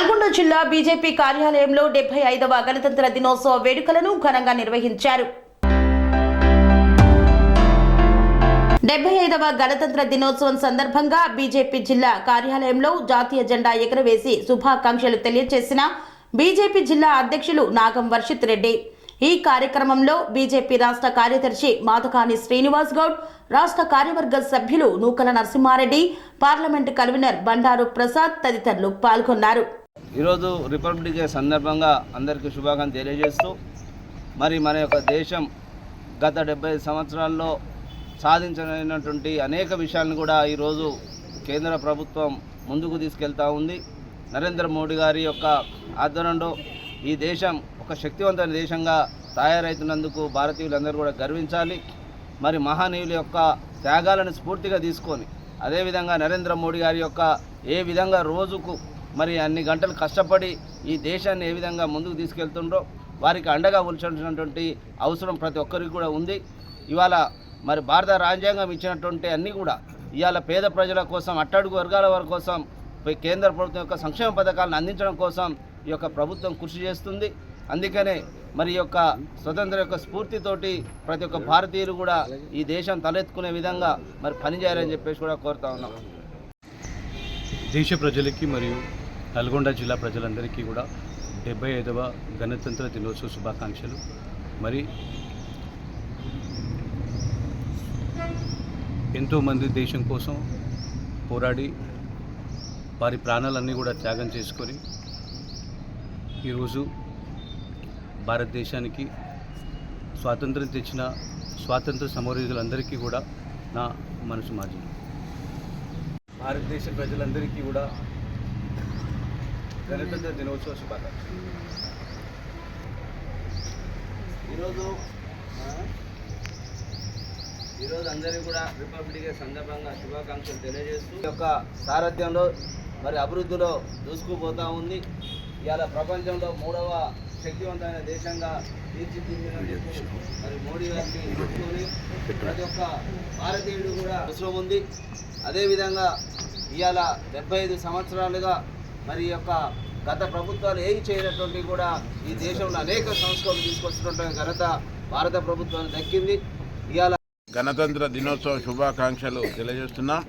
నల్గొండ జిల్లా బీజేపీ కార్యాలయంలో డెబ్బై ఐదవ గణతంత్ర దినోత్సవ వేడుకలను ఘనంగా నిర్వహించారు. డెబ్బై ఐదవ గణతంత్ర దినోత్సవం సందర్భంగా బీజేపీ జిల్లా కార్యాలయంలో జాతీయ జెండా ఎగురవేసి శుభాకాంక్షలు తెలియజేసిన బీజేపీ జిల్లా అధ్యక్షులు నాగం వర్షిత్ రెడ్డి. ఈ కార్యక్రమంలో బీజేపీ రాష్ట్ర కార్యదర్శి మాతకాని శ్రీనివాస్ గౌడ్ రాష్ట్ర కార్యవర్గ సభ్యులు నూకల నరసింహారెడ్డి పార్లమెంటు కన్వీనర్ బండారు ప్రసాద్ తదితరులు పాల్గొన్నారు. ఈరోజు రిపబ్లిక్ డే సందర్భంగా అందరికీ శుభాకాంక్షలు తెలియజేస్తూ మరి మన యొక్క దేశం గత డెబ్బై సంవత్సరాల్లో సాధించలేనటువంటి అనేక విషయాలను కూడా ఈరోజు కేంద్ర ప్రభుత్వం ముందుకు తీసుకెళ్తా ఉంది. నరేంద్ర మోడీ గారి యొక్క ఆధ్వర్యంలో ఈ దేశం ఒక శక్తివంతమైన దేశంగా తయారవుతున్నందుకు భారతీయులందరూ కూడా గర్వించాలి. మరి మహానీయుల యొక్క త్యాగాలను స్ఫూర్తిగా తీసుకొని అదేవిధంగా నరేంద్ర మోడీ గారి యొక్క ఏ విధంగా రోజుకు మరి అన్ని గంటలు కష్టపడి ఈ దేశాన్ని ఏ విధంగా ముందుకు తీసుకెళ్తుండ్రో వారికి అండగా ఉంచాల్సినటువంటి అవసరం ప్రతి ఒక్కరికి కూడా ఉంది. ఇవాళ మరి భారత రాజ్యాంగం ఇచ్చినటువంటి అన్నీ కూడా ఇవాళ పేద ప్రజల కోసం అట్టడుగు వర్గాల వారి కోసం కేంద్ర ప్రభుత్వం యొక్క సంక్షేమ పథకాలను అందించడం కోసం ఈ యొక్క ప్రభుత్వం కృషి చేస్తుంది. అందుకనే మరి యొక్క స్వతంత్ర యొక్క స్ఫూర్తితోటి ప్రతి ఒక్క భారతీయులు కూడా ఈ దేశం తలెత్తుకునే విధంగా మరి పనిచేయాలని చెప్పేసి కూడా కోరుతా ఉన్నాం. దేశ ప్రజలకి మరియు నల్గొండ జిల్లా ప్రజలందరికీ కూడా డెబ్బై ఐదవ గణతంత్ర దినోత్సవ శుభాకాంక్షలు. మరి ఎంతోమంది దేశం కోసం పోరాడి వారి ప్రాణాలన్నీ కూడా త్యాగం చేసుకొని ఈరోజు భారతదేశానికి స్వాతంత్రం తెచ్చిన స్వాతంత్ర సమరయుధులందరికీ కూడా నా మనసు మాజీ. భారతదేశ ప్రజలందరికీ కూడా గణతంత్ర దినోత్సవ శుభాకాంక్షలు. ఈరోజు ఈరోజు అందరికీ కూడా రిపబ్లిక్ డే సందర్భంగా శుభాకాంక్షలు తెలియజేస్తూ ఈ యొక్క సారథ్యంలో మరి అభివృద్ధిలో దూసుకుపోతూ ఉంది. ఇవాళ ప్రపంచంలో మూడవ శక్తివంతమైన దేశంగా తీర్చిదిద్దినందుకు మరి మోడీ గారిని పెట్టుకొని ప్రతి ఒక్క భారతీయుడు కూడా అవసరం ఉంది. అదేవిధంగా ఇవాళ డెబ్బై ఐదు సంవత్సరాలుగా మరి యొక్క గత ప్రభుత్వాలు ఏం చేయనటువంటి కూడా ఈ దేశంలో అనేక సంస్కరణలు తీసుకొస్తున్నటువంటి ఘనత భారత ప్రభుత్వానికి దక్కింది. ఇవాళ గణతంత్ర దినోత్సవ శుభాకాంక్షలు తెలియజేస్తున్నాం.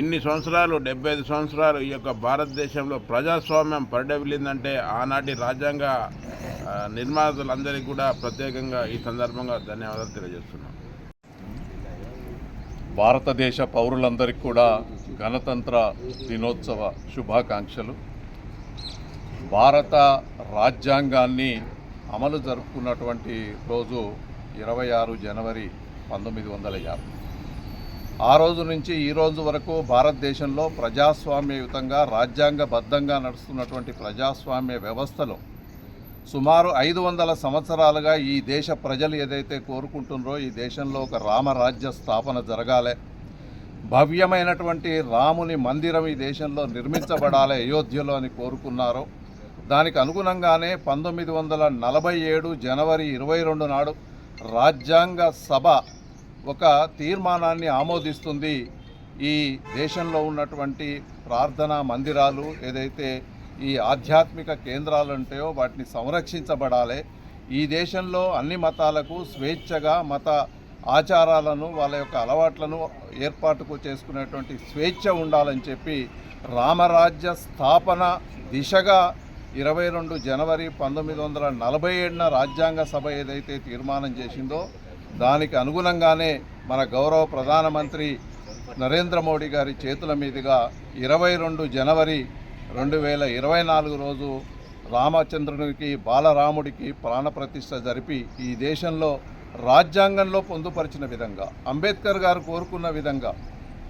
ఇన్ని సంవత్సరాలు డెబ్బై ఐదు సంవత్సరాలు ఈ యొక్క భారతదేశంలో ప్రజాస్వామ్యం పరిడవిల్లిందంటే ఆనాటి రాజ్యాంగ నిర్మాతలందరికీ కూడా ప్రత్యేకంగా ఈ సందర్భంగా ధన్యవాదాలు తెలియజేస్తున్నాం. భారతదేశ పౌరులందరికీ కూడా గణతంత్ర దినోత్సవ శుభాకాంక్షలు. భారత రాజ్యాంగాన్ని అమలు జరుపుకున్నటువంటి రోజు ఇరవై ఆరు జనవరి పంతొమ్మిది వందల యాభై. ఆ రోజు నుంచి ఈ రోజు వరకు భారతదేశంలో ప్రజాస్వామ్యయుతంగా రాజ్యాంగబద్ధంగా నడుస్తున్నటువంటి ప్రజాస్వామ్య వ్యవస్థలో సుమారు ఐదు వందల సంవత్సరాలుగా ఈ దేశ ప్రజలు ఏదైతే కోరుకుంటున్నారో ఈ దేశంలో ఒక రామరాజ్య స్థాపన జరగాలి. భవ్యమైనటువంటి రాముని మందిరం ఈ దేశంలో నిర్మించబడాలి అయోధ్యలో అని కోరుకున్నారో. దానికి అనుగుణంగానే పంతొమ్మిది వందల నలభై ఏడు జనవరి ఇరవై రెండు నాడు రాజ్యాంగ సభ ఒక తీర్మానాన్ని ఆమోదిస్తుంది. ఈ దేశంలో ఉన్నటువంటి ప్రార్థనా మందిరాలు ఏదైతే ఈ ఆధ్యాత్మిక కేంద్రాలు ఉంటాయో వాటిని సంరక్షించబడాలి. ఈ దేశంలో అన్ని మతాలకు స్వేచ్ఛగా మత ఆచారాలను వాళ్ళ యొక్క అలవాట్లను ఏర్పాటుకు చేసుకునేటువంటి స్వేచ్ఛ ఉండాలని చెప్పి రామరాజ్య స్థాపన దిశగా ఇరవై రెండు జనవరి పంతొమ్మిది వందల నలభై ఏడున రాజ్యాంగ సభ ఏదైతే తీర్మానం చేసిందో దానికి అనుగుణంగానే మన గౌరవ ప్రధానమంత్రి నరేంద్ర మోడీ గారి చేతుల మీదుగా ఇరవై రెండు జనవరి రెండు వేల ఇరవై నాలుగు రోజు రామచంద్రునికి బాలరాముడికి ప్రాణప్రతిష్ఠ జరిపి ఈ దేశంలో రాజ్యాంగంలో పొందుపరిచిన విధంగా అంబేద్కర్ గారు కోరుకున్న విధంగా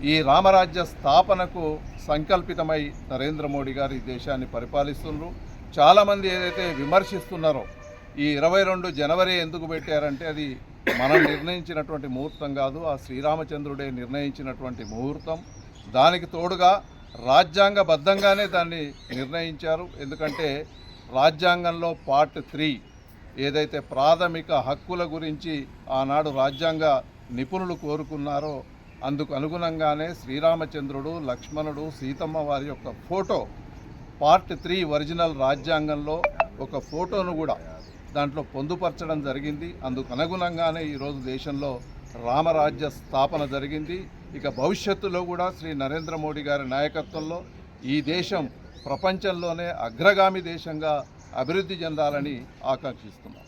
ఈ రామరాజ్య స్థాపనకు సంకల్పితమై నరేంద్ర మోడీ గారు ఈ దేశాన్ని పరిపాలిస్తున్నారు చాలామంది ఏదైతే విమర్శిస్తున్నారో ఈ ఇరవై రెండు జనవరి ఎందుకు పెట్టారంటే అది మనం నిర్ణయించినటువంటి ముహూర్తం కాదు ఆ శ్రీరామచంద్రుడే నిర్ణయించినటువంటి ముహూర్తం. దానికి తోడుగా రాజ్యాంగబద్ధంగానే దాన్ని నిర్ణయించారు. ఎందుకంటే రాజ్యాంగంలో పార్ట్ త్రీ ఏదైతే ప్రాథమిక హక్కుల గురించి ఆనాడు రాజ్యాంగ నిపుణులు కోరుకున్నారో అందుకు అనుగుణంగానే శ్రీరామచంద్రుడు లక్ష్మణుడు సీతమ్మ వారి యొక్క ఫోటో పార్ట్ త్రీ ఒరిజినల్ రాజ్యాంగంలో ఒక ఫోటోను కూడా దాంట్లో పొందుపరచడం జరిగింది. అందుకు అనుగుణంగానే ఈరోజు దేశంలో రామరాజ్య స్థాపన జరిగింది. ఇక భవిష్యత్తులో కూడా శ్రీ నరేంద్ర మోడీ గారి నాయకత్వంలో ఈ దేశం ప్రపంచంలోనే అగ్రగామి దేశంగా అభివృద్ధి చెందాలని ఆకాంక్షిస్తున్నాం.